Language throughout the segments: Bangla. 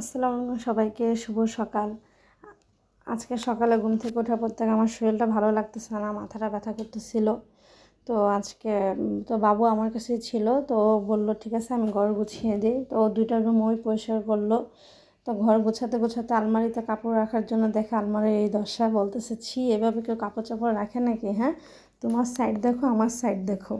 আসসালামু আলাইকুম সবাইকে, শুভ সকাল। আজকে সকালে ঘুম থেকে ওঠার পর থেকে আমার শরীরটা ভালো লাগতেছে না, মাথাটা ব্যথা করতেছিল। তো আজকে, তো বাবু আমার কাছে ছিল, তো বলল, ঠিক আছে, আমি ঘর গুছিয়ে দিই। তো দুইটা রুম ওই পরিষ্কার করল। তো ঘর গোছাতে গোছাতে আলমারিতে কাপড় রাখার জন্য দেখে আলমারির এই দশা বলতেছে, ছি, এভাবে কেউ কাপড় চাপড় রাখে নাকি হ্যাঁ? তোমার সাইড দেখো, আমার সাইড দেখো।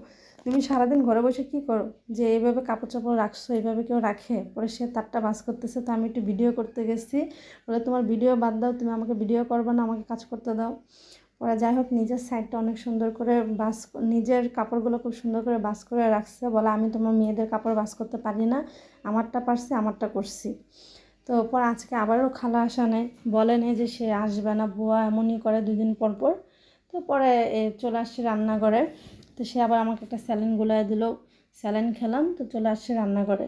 তুমি সারাদিন ঘরে বসে কি করো? যে এইভাবে কাপড় চাপড় রাখছো, এইভাবে কেউ রাখে? পরে সে তারটা বাস করতেছে, তো আমি একটু ভিডিও করতে গেছি। বলে, তোমার ভিডিও বাদ দাও, তুমি আমাকে ভিডিও করবে না, আমাকে কাজ করতে দাও। ওরা যাই হোক, নিজের সাইডটা অনেক সুন্দর করে বাস নিজের কাপড়গুলো খুব সুন্দর করে বাস করে রাখছে। বলে, আমি তোমার মেয়েদের কাপড় বাস করতে পারি না, আমারটা পারছি, আমারটা করছি। তো পর আজকে আবারও খালা আসা নেই। বলে নেই যে সে আসবে না, বুয়া এমনই করে দুদিন পর পর। তো পরে চলে আসছে রান্নাঘরে। তো সে আবার আমাকে একটা স্যালাইন গুলাই দিল। স্যালাইন খেলাম, তো চলে আসছে রান্নাঘরে।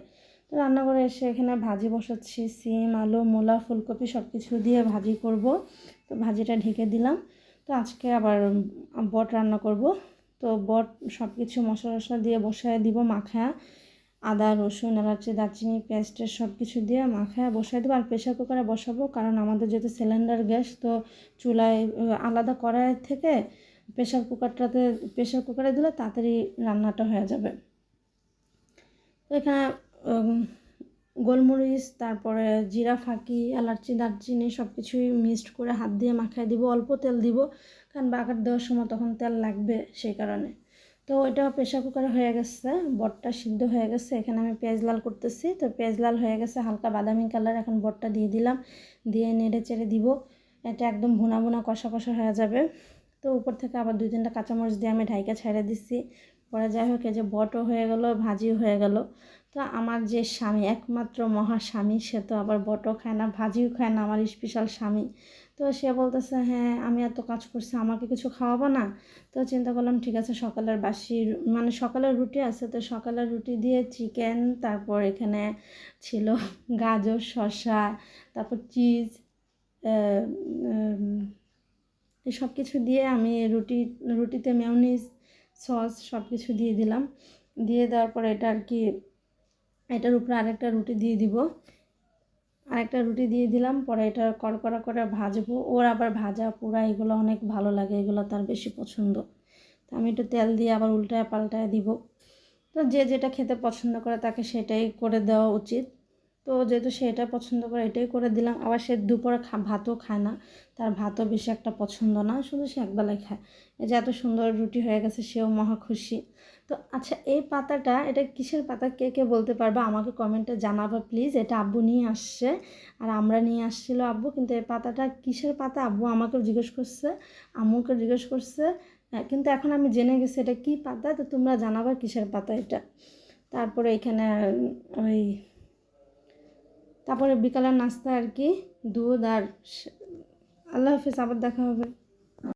তো রান্নাঘরে এসে এখানে ভাজি বসাচ্ছি, সিম, আলু, মূলা, ফুলকপি সব কিছু দিয়ে ভাজি করব। তো ভাজিটা ঢেকে দিলাম। তো আজকে আবার বট রান্না করব। তো বট সব কিছু মশলা টশলা দিয়ে বসায় দিব মাখা আদা, রসুন, এলাচি, দারচিনি পেস্টের সব কিছু দিয়ে মাখায়, বসায় দেবো। আর প্রেশার কুকারে বসাবো, কারণ আমাদের যেহেতু সিলিন্ডার গ্যাস, তো চুলায় আলাদা কড়াই থেকে প্রেশার কুকারটাতে প্রেশার কুকারে দিলে তাড়াতাড়ি রান্নাটা হয়ে যাবে। তো এখানে গোলমরিচ, তারপরে জিরা, ফাঁকি, এলাচি, দারচিনি সব কিছুই মিক্সড করে হাত দিয়ে মাখায় দিব, অল্প তেল দিব, কারণ বাগার দেওয়ার সময় তখন তেল লাগবে সেই কারণে। তো এটা প্রেশার কুকারে হয়ে গেছে, বটটা সিদ্ধ হয়ে গেছে। এখানে আমি পেঁয়াজ লাল করতেছি, তো পেঁয়াজ লাল হয়ে গেছে, হালকা বাদামি কালার এখন বটটা দিয়ে দিলাম, দিয়ে নেড়ে চেড়ে দিব। এটা একদম ভুনা ভুনা কষা কষা হয়ে যাবে। তো উপর থেকে আবার দুই তিনটা কাঁচামরিচ দিয়ে আমি ঢাইকা ছেড়ে দিচ্ছি পরে যাই হোক, এই যে বটও হয়ে গেল, ভাজিও হয়ে গেল। তো আমার যে স্বামী, একমাত্র মহা স্বামী, সে তো আবার বটও খায় না, ভাজিও খায় না আমার স্পেশাল স্বামী। তো সে বলতেছে হ্যাঁ আমি এত কাজ করছি, আমাকে কিছু খাওয়াবো না? তো চিন্তা করলাম, ঠিক আছে, সকালের বাসি মানে সকালের রুটি আছে, তো সকালের রুটি দিয়ে চিকেন তারপর এখানে ছিল গাজর, শসা, তারপর চিজ সব কিছু দিয়ে আমি রুটি, রুটিতে মেয়নিজ সস সব কিছু দিয়ে দিলাম। দিয়ে দেওয়ার পরে এটা আর কি, এটার উপরে আরেকটা রুটি দিয়ে দিব। আরেকটা রুটি দিয়ে দিলাম, পরে এটা কড়কড়া করে ভাজবো। ওর আবার ভাজা পোড়া, এগুলো অনেক ভালো লাগে, এগুলো তার বেশি পছন্দ। তো আমি একটু তেল দিয়ে আবার উল্টায় পাল্টায় দিব। তো যে যেটা খেতে পছন্দ করে তাকে সেটাই করে দেওয়া উচিত। তো যেহেতু সে এটা পছন্দ করে এটাই করে দিলাম। আবার সে দুপুরে ভাতও খায় না। তার ভাতও বেশি একটা পছন্দ না শুধু সে একবেলায় খায়। এই যে এত সুন্দর রুটি হয়ে গেছে সেও মহা খুশি। তো আচ্ছা এই পাতাটা এটা কিসের পাতা? কে কে বলতে পারবা? আমাকে কমেন্টে জানাবা প্লিজ। এটা আব্বু নিয়ে আসছে। আর আমরা নিয়ে আসছিল আব্বু কিন্তু এই পাতাটা কিসের পাতা? আব্বু আমাকেও জিজ্ঞেস করছে আম্মুকে জিজ্ঞেস করছে। হ্যাঁ, কিন্তু এখন আমি জেনে গেছি এটা কী পাতা তো তোমরা জানাবা কিসের পাতা এটা। তারপরে এখানে ওই তারপরে বিকালের নাস্তা আর কি। দুধ আর আল্লাহ হাফিজ আবার দেখা হবে।